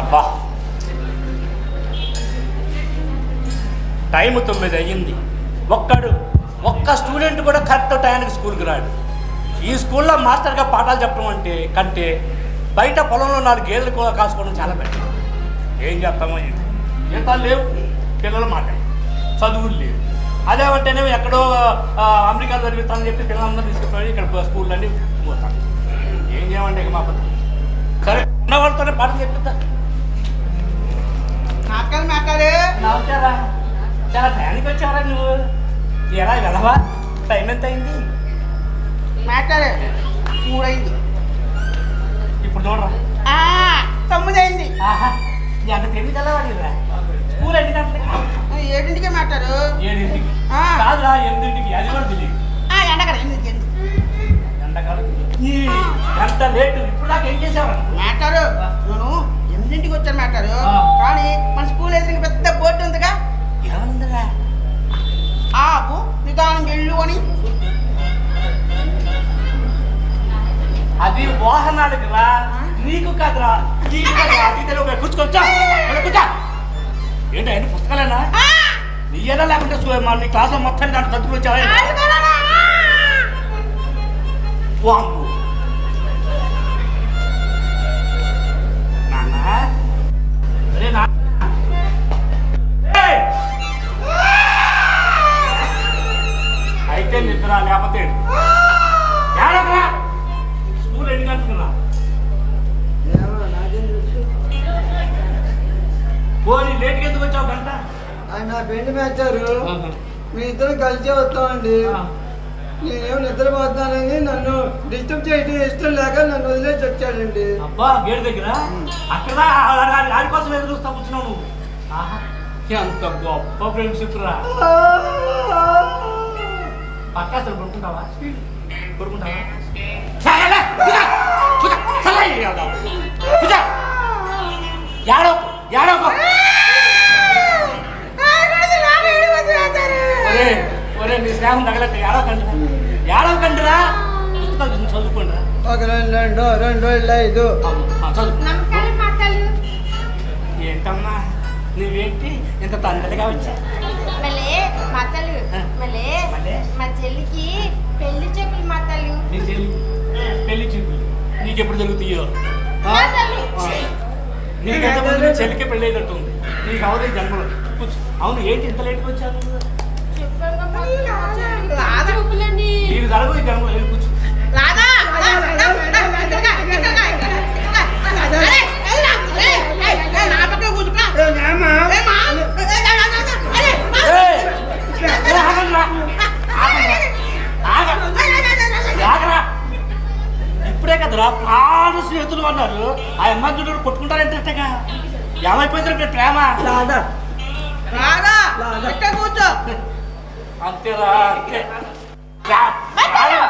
అబ్బా. టైం తొమ్మిది అయ్యింది ఒక్కడు ఒక్క స్టూడెంట్ కూడా కరెక్ట్ టైంకి స్కూల్కి రాడు. ఈ స్కూల్లో మాస్టర్గా పాఠాలు చెప్పడం అంటే కంటే బయట పొలంలో నాలుగు గేదెలు కూడా కాసుకోవడం చాలా బెటర్. ఏం చేస్తామో జీతాలు లేవు పిల్లలు మాట. చదువులు లేవు. అదేమంటేనే ఎక్కడో అమెరికా చదివిస్తానని చెప్పి పిల్లలందరూ తీసుకుపోయి ఇక్కడ స్కూల్ అన్ని పోతాను ఏం చేయమంటే ఇక మా పద్ధతి. సరే ఉన్నవాళ్ళతోనే పాఠం చెప్పిస్తా నవ్వుతారా చాలా టయానికి వచ్చారా నువ్వు. ఎలా వెళ్ళవా? టైం ఎంత అయింది మాట్లాడు. మూడైంది. ఇప్పుడు చూడరా. ఆ, తొమ్మిది అయింది ఆహా ఎంత తెలివి తెల్లవాడిరా స్కూల్ ఎన్ని గంటలకి? ఏడింటికే మాట్లాడు. ఏడింటికి. కాదురా ఎనిమిదింటికి. అది కూడా తెలియదు. ఆ, ఎండకడ ఎనిమిది ఈ గంట లేటు. ఇప్పుడు దాకా ఏం చేసావరా? మాట్లాడు. నేను మాట్లాడు ఆ. కానీ మన స్కూల్ ఎదురుగా పెద్ద బోర్డు ఉందిగా. ఏమందిరా? ఆపు నిదానం వెళ్ళు అని. అది వాహనాలకు రా. నీకు కాదురా. కూర్చోవచ్చా కూర్చో. ఏంటి పుస్తకాలేనా? నీ ఏదో లేకుంటే నీ క్లాస్ మొత్తం దాంట్లో చదువుకు అయితే నిద్ర లేకపోతే ఏడు. ఏడవకురా. స్కూల్ ఎన్ని గంటలున్నా పోనీ లేట్కి ఎందుకు వచ్చావు గంట? ఆయన ఫ్రెండ్ మేచారు. మీ ఇద్దరు కలిసి వస్తామండి. నేనేమో నిద్రపోతున్నానని నన్ను డిస్టర్బ్ చేయడం ఇష్టం లేక నన్ను వదిలేసి వచ్చాడండి. అబ్బా గేట్ దగ్గర? అక్కడ? ఆడి- కోసం ఎదురు చూస్తా కూర్చున్నావు ఎంత గొప్ప ఫ్రెండ్షిప్ రా. పక్క అసలు కొడుకుంటావా. కూర్చో. ఏడవకు, ఏడవకు. ఒరే, ఒరే, నీ స్నేహం తగలట్టు ఏడవకండి ఏడవకండిరా పుస్తకాలు చూసి చదువుకోండిరా. ఒక రెండు రెండు రెండు రెండు ఐదు. ఏంటమ్మా నువ్వేంటి? ఇంత తండ్రిగా వచ్చా మళ్ళీ? మా చెల్లికి పెళ్ళి చెప్పులు మాటలు నీ చెల్లి పెళ్ళి చూపు నీకెప్పుడు జరుగుతాయో. నీకంటే ముందు నీ చెల్లికి పెళ్ళి అయినట్టుంది నీకు అవదే జన్మలో కూర్చో అవును ఏంటి ఇంత లేట్గా వచ్చాను నీకు జరగదు ఈ వెళ్ళి కూర్చో రా, ఇప్పుడే కదరా ప్రాణ స్నేహితులు అన్నారు. ఆ అమ్మాయి చూడు కొట్టుకుంటారంటగా ఏమైపోయింది ప్రేమ? రాదా రాదా? కూర్చో. అంతేరా అంతే. రాదా రాదా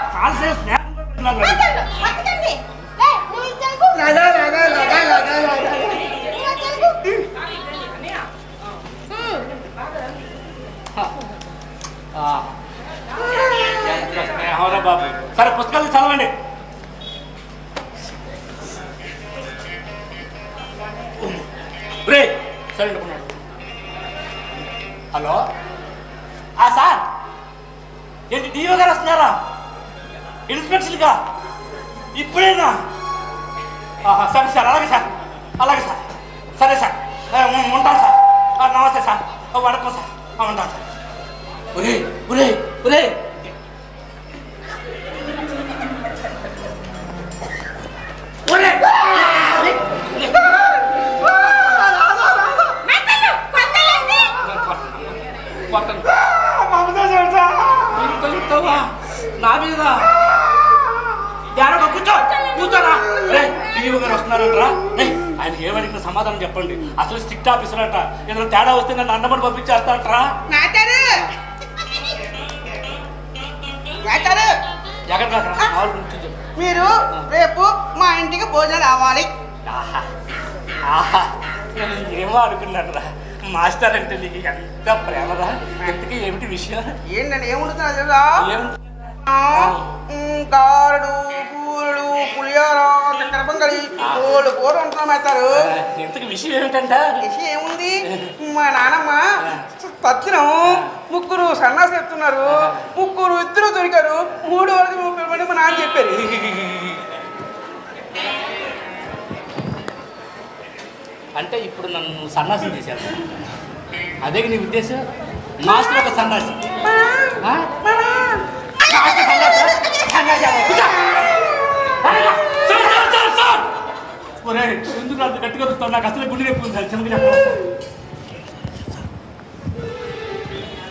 సరే పుస్తకాలు చదవండి. రే సరే అనుకున్నాడు హలో ఆ సార్ ఏంటి డిఓ గారు వస్తున్నారా ఇన్స్పెక్షన్గా ఇప్పుడేనా ఆహా, సరే సార్ అలాగే సార్ అలాగే సార్ సరే సార్ ఆ, ఉం- ఉంటాను సార్ ఆ, నమస్తే సార్ ఆ, వణకం సార్ ఆ, ఉంటాను సార్ ఒరే ఒరే ఒరే ఒరే కొట్టను. నా మీద? కూర్చో కూర్చోరా. రే డిఓ గారు వస్తున్నారంటరా. రే ఆయనకి ఏమడిగిన సమాధానం చెప్పండి. అసలు స్ట్రిక్ట్ ఆఫీసర్ అంట ఏదైనా తేడా వస్తే నన్ను అన్నమని చెప్పు. మీరు రేపు మా ఇంటికి భోజనం రావాలి. ఆహా. ఆహా. నేను ఏమో అనుకున్నాను మాస్టర్ అంటే నీకు ఎంత ప్రేమరా? ఎంతకీ ఏమిటి విషయం? ఏంటండి? ఏముంటుందో తెలుసా? ఏం? గారుడు పూరుడు పులిహోర చక్కెర పొంగలి కోళ్ళు కూర వంటలు పెడతారు ఇంతకు విషయం ఏమిటంట? విషయం ఏముంది? మా నానమ్మ తత్తినం ముగ్గురు సన్నాసి చెప్తున్నారు. ముగ్గురు ఇద్దరు దొరికారు. మూడు వరకు పిలవని మా నాన్న చెప్పారు అంటే ఇప్పుడు నన్ను సన్నాసం చేశాను అదే నీ ఉద్దేశం? మాస్టర్ ఒక సన్నాసి. ఎందుకు అంత గట్టిగా వస్తావు నాకు అసలు గుండె నొప్పి ఉంది. చిన్నగా చెప్పండి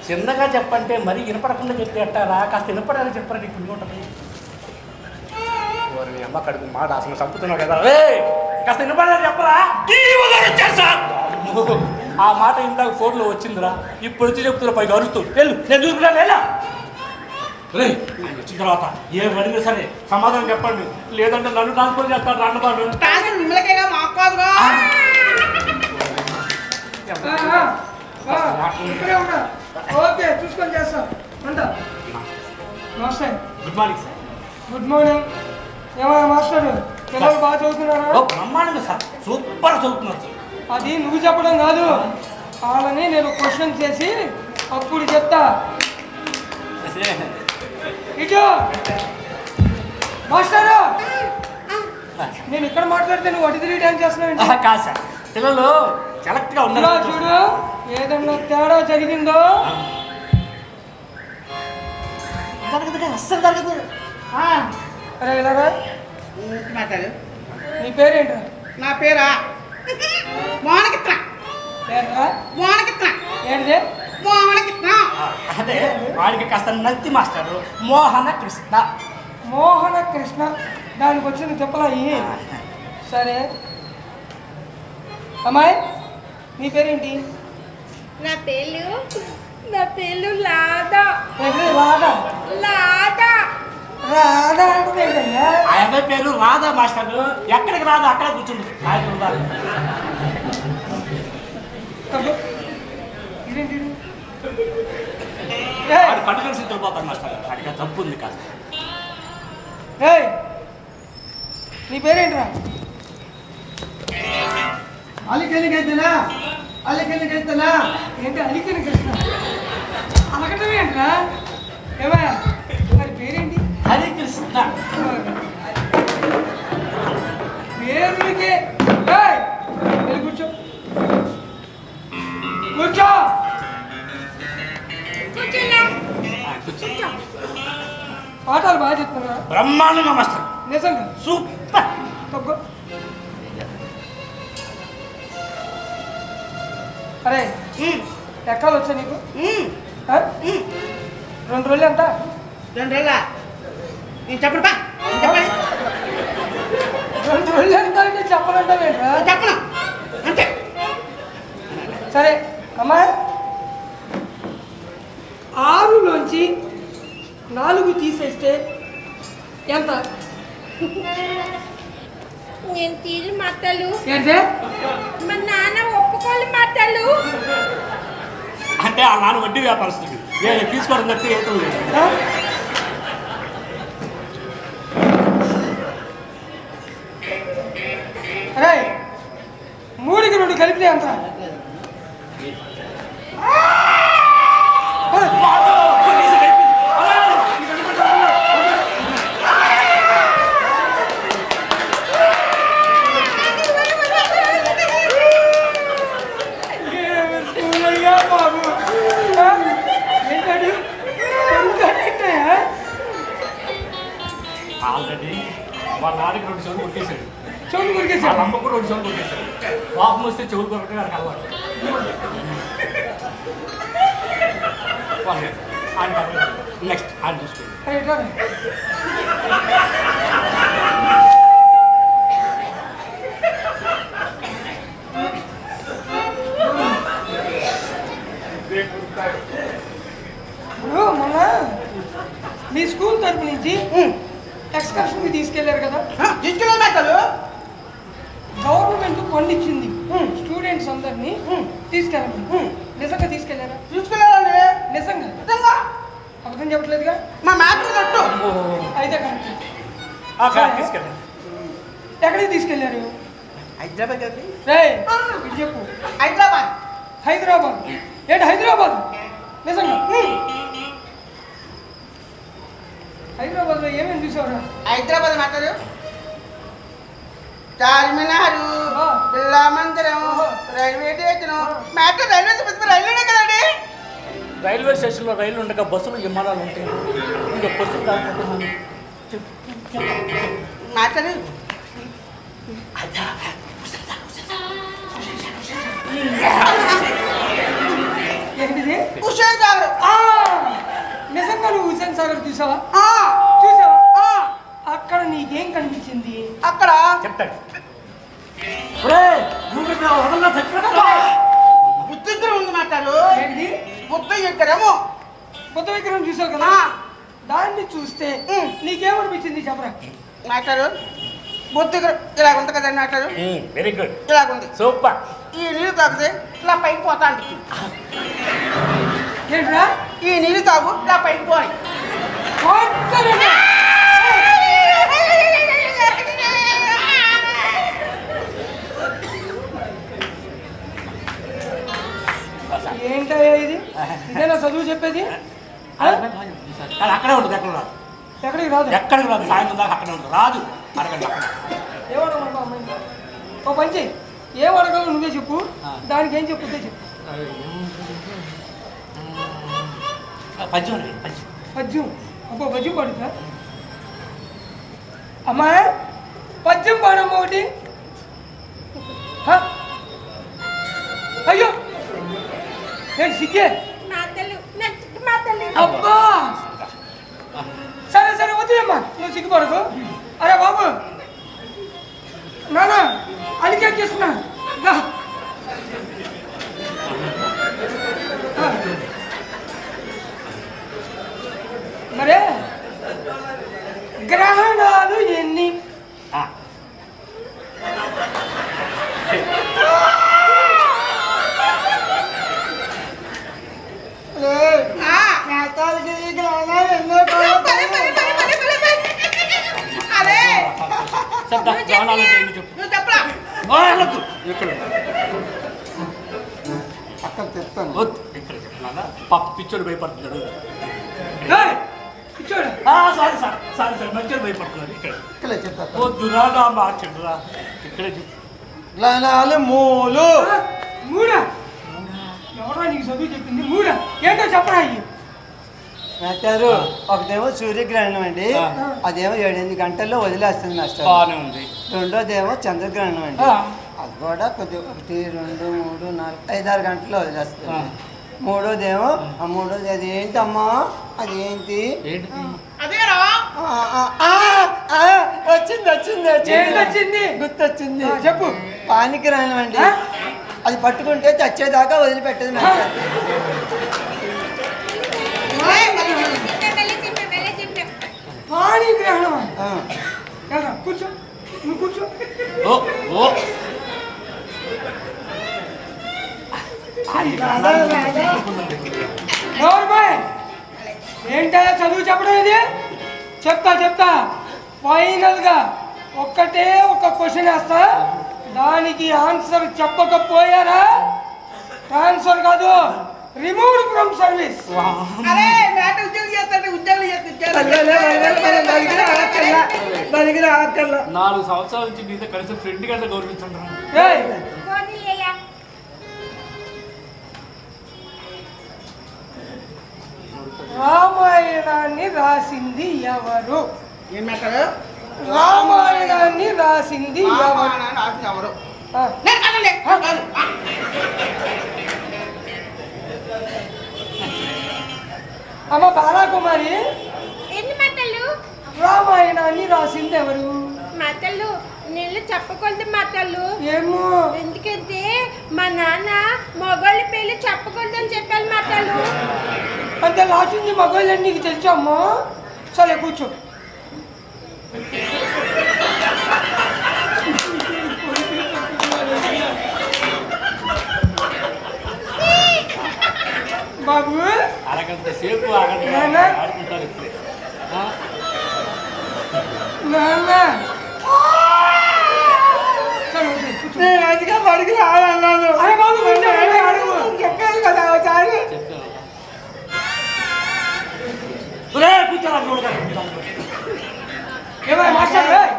చిన్నగా చెప్పంటే మరీ వినపడకుండా చెప్తే ఎట్టారా కాస్త వినపడాలని చెప్పరా నీకు? పుణ్యం ఉంటుంది. మీ అమ్మ కడుపు మాట అసలు చంపుతున్నావు కదా. కాస్త వినపడాలని చెప్పరా? ఆ మాట ఇందాక ఫోన్లో వచ్చిందిరా. ఇప్పుడు వచ్చి చెప్తున్నా పైకి అరుస్తూ. వెళ్ళు నేను చూసుకున్నాను వెళ్ళా. రే వచ్చిన తర్వాత ఏం అడిగినా సరే సమాధానం చెప్పండి. లేదంటే నన్ను ట్రాన్స్ఫర్ కాదుగా? ఇక్కడే ఉన్నా ఓకే చూసుకొని చేస్తాం. ఉంటా. నమస్తే. Good morning sir. Good morning. ఏమయ్యా మాస్టర్? పిల్లలు బాగా చదువుతున్నారా ఓ బ్రహ్మాండంగా సార్. సూపర్ చదువుతున్నారు సార్. అది నువ్వు చెప్పడం కాదు. వాళ్ళని నేను క్వశ్చన్ చేసి అప్పుడు చెప్తా. ఇటు. మాస్టర్! నేను ఇక్కడ మాట్లాడితే నువ్వు అటు తిరిగి డ్యాన్స్ చేస్తున్నావు కాదు సార్. పిల్లలు ఇలా ఉన్నారు. చూడు. ఏదన్నా తేడా జరిగిందో. జరగదు అస్సలు జరగదు. ఆ. అరే ఇలారా మాట్లాడు. నీ పేరేంట్రా నా పేరా? మోనకిత్ర పేరా మోనకిత్ర ఏంటిది? మోనకిత్ర అదే వాడికి కాస్త నత్తి మాస్టారు మోహన కృష్ణ మోహన కృష్ణ దానికి వచ్చిన చెప్పలాయి సరే. అమ్మాయి నీ పేరేంటి? నా పేరు నా పేరు లాదా. ఏంటి లాదా. ఏంటయ్యా ఆ అబ్బాయి పేరు రాధా మాస్టర్. ఎక్కడికి రాదా అక్కడ కూర్చుంది. కలిసి వెళ్ళిపోతాడు మాస్టర్. అడిగా తప్పు ఉంది కాస్త. ఏయ్, నీ పేరేంట్రా? ఏంటి ఏమయ్యా? మరి పేరేంటి? హరి కృష్ణ. కూర్చో. కూర్చో. పాఠాలు బాగా చెప్తున్నా బ్రహ్మాండంగా మాస్టర్ నిజంగా? సూపర్. తక్కువ అరే ఎక్కాలు వచ్చా నీకు? రెండు రోజులు ఎంత రెండు రోజుల? నేను చెప్పండి రెండు రోజులు ఎంత అంటే చెప్పనంటావేంట్రా చెప్పను అంతే. సరే అమ్మా. ఆరులోంచి నాలుగు తీసేస్తే ఎంత? నేను తీరు మాటలు. మా నాన్న ఒప్పుకోలు మాటలు. అంటే ఆ నాన్న వడ్డీ వ్యాపారస్తుడు. ఏ తీసుకోవడం తప్పితే లేదు. మూడుకి రెండు కలిపితే ఎంత ఏమయ్యా బాబు ఆ? ఏంటాడు కొడుకాడంటయ్యా? ఆల్రెడీ వాళ్ళ నాన్నకి రెండు చెవులు కొట్టేశాడు చెవులు వాళ్ళ కొరికేశాడు అమ్మకు రెండు చెవులు కొట్టేశాడు పాపం వస్తే చెవులు కొట్టడం నాకు అలవాటు నెక్స్ట్ ఆయన చూసుకోండి అరే, ఇట్రా రా. ఇప్పుడు మొన్న మీ స్కూల్ తరపు నుంచి ఎక్స్కర్షన్కి తీసుకెళ్ళారు కదా తీసుకెళ్ళి మేకలు గవర్నమెంట్ ఫండ్ ఇచ్చింది. స్టూడెంట్స్ అందరినీ తీసుకెళ్ళమని. నిజంగా తీసుకెళ్ళారా తీసుకెళ్ళాలండి నిజంగా? నిజంగా. అర్థం చెప్పట్లేదుగా? మా మ్యాటర్ తట్టు అయితే తీసుకెళ్ళండి. ఎక్కడికి తీసుకెళ్ళారు హైదరాబాద్ చెప్పు. హైదరాబాద్. హైదరాబాద్? ఏంటి హైదరాబాద్? నిజంగా? హైదరాబాద్లో ఏమేమి చూసావురా? హైదరాబాద్ మ్యాటర్. చార్మినారు. బిర్లా మందిరం railway station. Matter railway station రైల్వేనే కదండి? రైల్వే స్టేషన్లో రైలు ఉండగా బస్సులు విమానాలు ఉంటాయి. ఇంకా బస్సులు మ్యాటర్ ఏంటిది? హుషేన్ సాగర్ ఆ, నిజంగా నువ్వు హుసేన్ సాగర్ చూసావా? ఆ, చూసావా? ఆ, అక్కడ నీకేం కనిపించింది? అక్కడ చెప్తాడు. బుద్ధ విగ్రహం బుద్ధ విగ్రహము కొత్త విగ్రహం చూసావు కదా? ఆ. దాన్ని చూస్తే. నీకేమనిపించింది చెప్పరా? బుద్ధ విగ్రహం ఇలాగ ఉంది కదండి ఉమ్, వెరీ గుడ్ ఇలాగ ఉంది. సూపర్ ఈ నీళ్ళు తాగితే ఇలా పైకి పోతా అనిపించింది ఏంట్రా? ఈ నీళ్ళు తాగు ఇలా పైకి పోయి ఏంటయ్యా ఇది? ఇదేనా చదువు చెప్పేది? అక్కడే ఉంటుంది ఎక్కడ రాదు. ఎక్కడికి రాదు? ఎక్కడికి రాదు? సాయంత్రం దాకా అక్కడే ఉంటుంది. రాదు. అడగండి ఓ పని చెయ్యి. ఏం అడగాలో నువ్వే చెప్పు. దానికి ఏం చెప్పుద్దే చెప్పు. పద్యం పద్యం. పద్యం? అబ్బో పద్యం పాడుతా? అమ్మా పద్యం పాడమ్మ ఒకటి? అయ్యో! సిగ్గే. అబ్బా! సరే సరే వదిలేమ్మా. నువ్వు సిగ్గుపడకు. చెప్తా గ్రహణాలు అంటే ఏంటో చెప్పు. వెళ్ళొద్దు. ఇక్కడ. అక్కడ తెస్తాను. వద్దు. ఇక్కడ చెప్తున్నానా పాప పిచ్చోడు భయపడుతున్నాడు. ఏయ్, కూర్చోడు ఆ, సారీ సార్ సారీ సార్. మంచిగా భయపడుతున్నాడు. ఇక్కడ. ఇక్కడ చెప్తా వద్దురా నా మార్చండురా. ఇక్కడే చెప్పు. గ్రహణాలు మూలు. ఆ, మూడా? ఎవరా నీకు చదువు చెప్పింది? మూడా? ఏంటో చెప్పరా అయ్యి మాస్టారు ఒకటేమో సూర్యగ్రహణం అండి ఆ. అదేమో ఏడెనిమిది గంటల్లో వదిలేస్తుంది ఉంది. రెండోదేమో చంద్రగ్రహణం అండి. అది కూడా కొద్దిగా ఒకటి రెండు మూడు నాలుగు ఐదారు గంటల్లో వదిలేస్తుంది. మూడోదేమో ఆ. మూడోది అది ఏంటమ్మా అది ఏంటి వచ్చింది వచ్చింది వచ్చింది? గుర్తొచ్చింది. చెప్పు. పానిగ్రహణం అండి? అది పట్టుకుంటే చచ్చేదాకా వదిలిపెట్టదు మాస్టర్ ఆ. వెళ్ళరా కూర్చో. నువ్వు కూర్చో. ఓ ఓ. గౌరబాయ్ ఏంటా చదువు చెప్పడం ఇది? చెప్తా చెప్తా. ఫైనల్గా ఒక్కటే ఒక క్వశ్చన్ వేస్తా. దానికి ఆన్సర్ చెప్పకపోయారా? ట్రాన్స్ఫర్ కాదు. రిమూవ్డ్ ఫ్రమ్ సర్వీస్ అరే మేట ఉద్యోగం చేస్తాడు ఉద్యోగం నాలుగు సంవత్సరాల నుంచి నీతో కలిసి ఫ్రెండ్గా గౌరవించుంటాను రామాయణాన్ని రాసింది ఎవరు? ఏం మేటారు రామాయణాన్ని రాసింది ఎవరు? ఎవరు? అమ్మ బాలాకుమారి. రామాయణాన్ని రాసింది ఎవరు? మాటలు? నేను చెప్పకూడదు మాటలు. ఏమో. ఎందుకంటే మా నాన్న మగవాళ్ళ పేర్లు చెప్పకూడదని చెప్పాను మాటలు. అంతే రాసింది మగవాళ్ళని నీకు తెలుసమ్మా సరే కూర్చో. అరగంట సేపు అరగంట నాన్న? ఆడుకుంటాం. చెప్తాను ఇప్పుడే. నేను అందుకే బడికి రావాలన్నాను అరే బాబు, అడుగు. చెప్పాను కదా ఒకసారి కూర్చోరా, చూడగా. ఏమయ్య మాస్టర్ ఏయ్,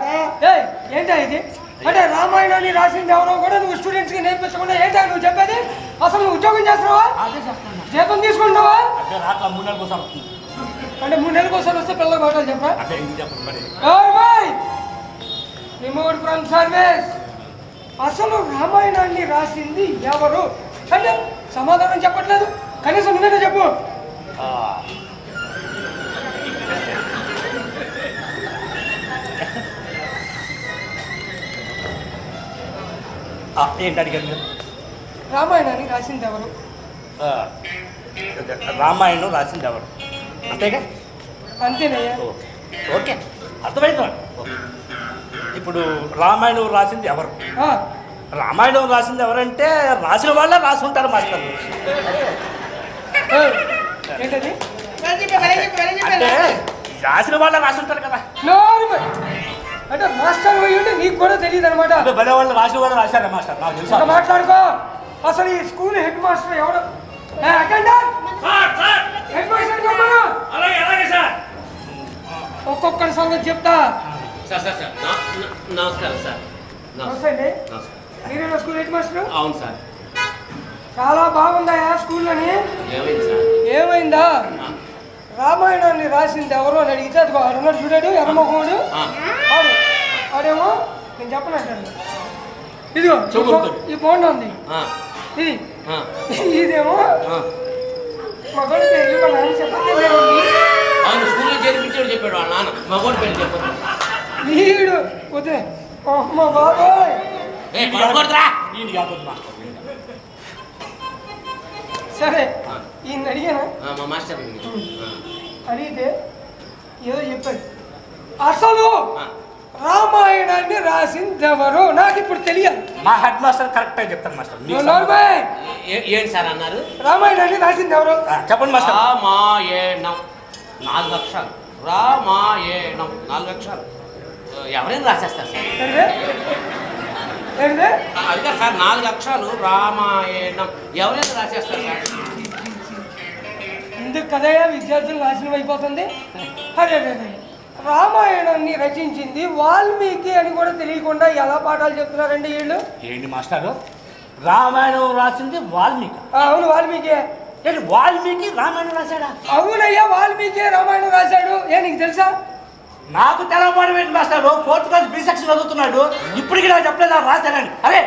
ఏయ్, ఏంటా ఇది అంటే రామాయణాన్ని రాసింది ఎవరో కూడా నువ్వు స్టూడెంట్స్కి నేర్పించకుండా ఏంటా నువ్వు చెప్పేది? అసలు నువ్వు ఉద్యోగం చేస్తున్నావా? జీతం తీసుకుంటావా అంటే మూడు నెలల కోసం వస్తే పిల్లలకు మాటలు చెప్పరా? Remote from service! అసలు రామాయణాన్ని రాసింది ఎవరు? అంటే సమాధానం చెప్పట్లేదు. కనీసం నువ్వేనా చెప్పు? ఏంటి అడిగారు మీరు? రామాయణాన్ని రాసింది ఎవరు? రామాయణం రాసింది ఎవరు? అంతేగా? అంతేనయ్యా. Okay okay. అర్థమైంది? ఓకే. ఇప్పుడు రామాయణం రాసింది ఎవరు? రామాయణం రాసింది ఎవరంటే రాసిన వాళ్ళే రాసి ఉంటారు మాస్టర్ అంటే రాసిన వాళ్ళే రాసి ఉంటారు కదా. అంటే మాస్టర్ పోయి ఉంటే నీకు కూడా తెలియదు అనమాట అదే భలే వాళ్ళు రాసిన వాళ్ళు రాశారా మాస్టర్. నాకు తెలుసా మాట్లాడుకో. అసలు ఈ school head master head sir. ఒక్కొక్కరి సంగతి చెప్తా. Sir sir sir. నమస్కారం సార్. నమస్కారం. నమస్తే మీరేనా స్కూల్ హెడ్ మాస్టర్? అవును సార్. చాలా బాగుందా స్కూల్లోని. ఏమైంది రామాయణాన్ని రాసింది ఎవరు అని అడిగితే అది అడున్నాడు చూడాడు ఎర్రమొహముడు. ఆడేమో నేను చెప్పనంటాను ఇదిగో ఈ బోండా ఉంది. ఇది. ఇదేమో. మగోడి పేరు మా నాన్న చెప్పండి? నేను అవును స్కూల్లో చేర్పించాడు చెప్పాడు వాళ్ళ నాన్న. మగోడు పెళ్ళి చెప్పొద్దు. వీడు వద్దే బాబోయ్. సరే ఆ. ఈయన అడిగాను? మా మాస్టర్ అడిగితే ఏదో చెప్పాడు. అసలు రామాయణాన్ని రాసింది ఎవరు నాకు ఇప్పుడు తెలియదు. మా హెడ్ మాస్టర్ కరెక్ట్గా చెప్తాను మాస్టర్. ఏ- ఏంటి సార్ అన్నారు? రామాయణాన్ని రాసింది ఎవరు ఆ, చెప్పండి మాస్టర్. రామాయణం. నాలుగు అక్షరాలు. రామాయణం. నాలుగు అక్షరాలు. ఆ, ఎవరైనా రాసేస్తారు సార్? ఏంటిది? ఏంటిది? అదిగా సార్ నాలుగు అక్షరాలు రామాయణం. ఎవరైనా రాసేస్తారు సార్? ఇందుకు కదయ్యా విద్యార్థులు నాశనం అయిపోతుంది అరే అరే, అరే. రామాయణాన్ని రచించింది వాల్మీకి అని కూడా తెలియకుండా ఎలా పాఠాలు చెప్తున్నారండి వీళ్ళు ఏంటి మాస్టారు రామాయణం రాసింది వాల్మీకి అవును వాల్మీకి వాల్మీకి రామాయణం రాశాడా అవునయ్యా వాల్మీకి రామాయణం రాశాడు ఏ నీకు తెలుసా నాకు తెలవడం ఏంటి మాస్టారు ఫోర్త్ క్లాస్ బి సెక్షన్ చదువుతున్నాడు ఇప్పటికి నాకు చెప్పలేదు రాశానని అరే